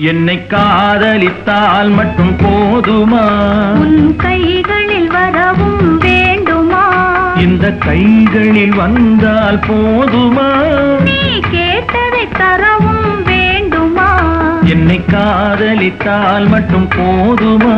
காதலித்தால் மட்டும் போதுமா? உன் கைகளில் வரவும் வேண்டுமா? இந்த கைகளில் வந்தால் போதுமா? நீ கேட்டதை தரவும் வேண்டுமா? என்னை காதலித்தால் மட்டும் போதுமா?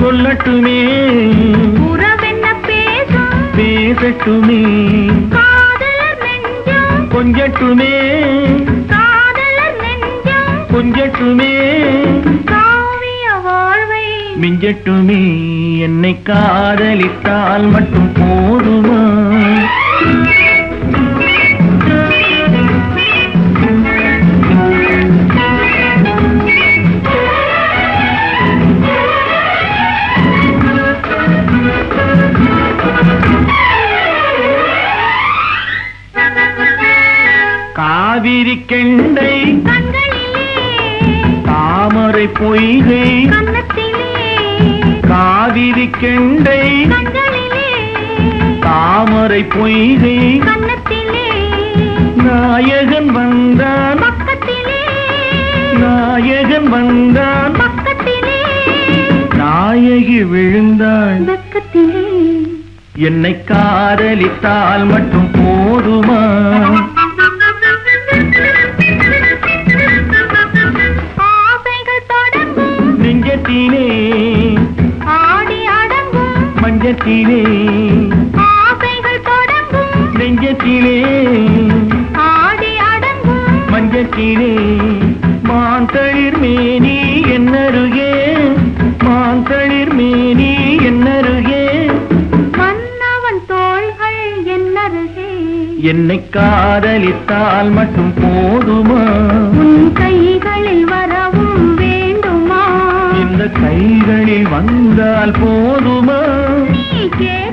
சொல்லட்டுமே. பேசும்? பேசட்டுமே. கொஞ்சட்டுமே. கொஞ்சட்டுமே. மிஞ்சட்டுமே. என்னை காதலித்தால் மட்டும் போதுமா? காவிரி கெண்டை தாமரை பொய்கை காவிரி கெண்டை தாமரை பொய்கை நாயகன் வந்தான் நாயகன் வந்தான் நாயகி விழுந்தாள். என்னை காதலித்தால் மட்டும் போதுமா? தொடங்கும். நெஞ்சத்திலே. ஆடி அடங்கும். மஞ்சத்திலே. மாந்தளிர் மேனி என்னருகே. மாந்தளிர் மேனி என்னருகே. மன்னவன் தோள்கள் என்னருகே. என்னை காதலித்தால் மட்டும் போதுமா? உன் கைகளில் வரவும் வேண்டுமா? இந்த கைகளில் வந்தால் போதுமா? நீ கே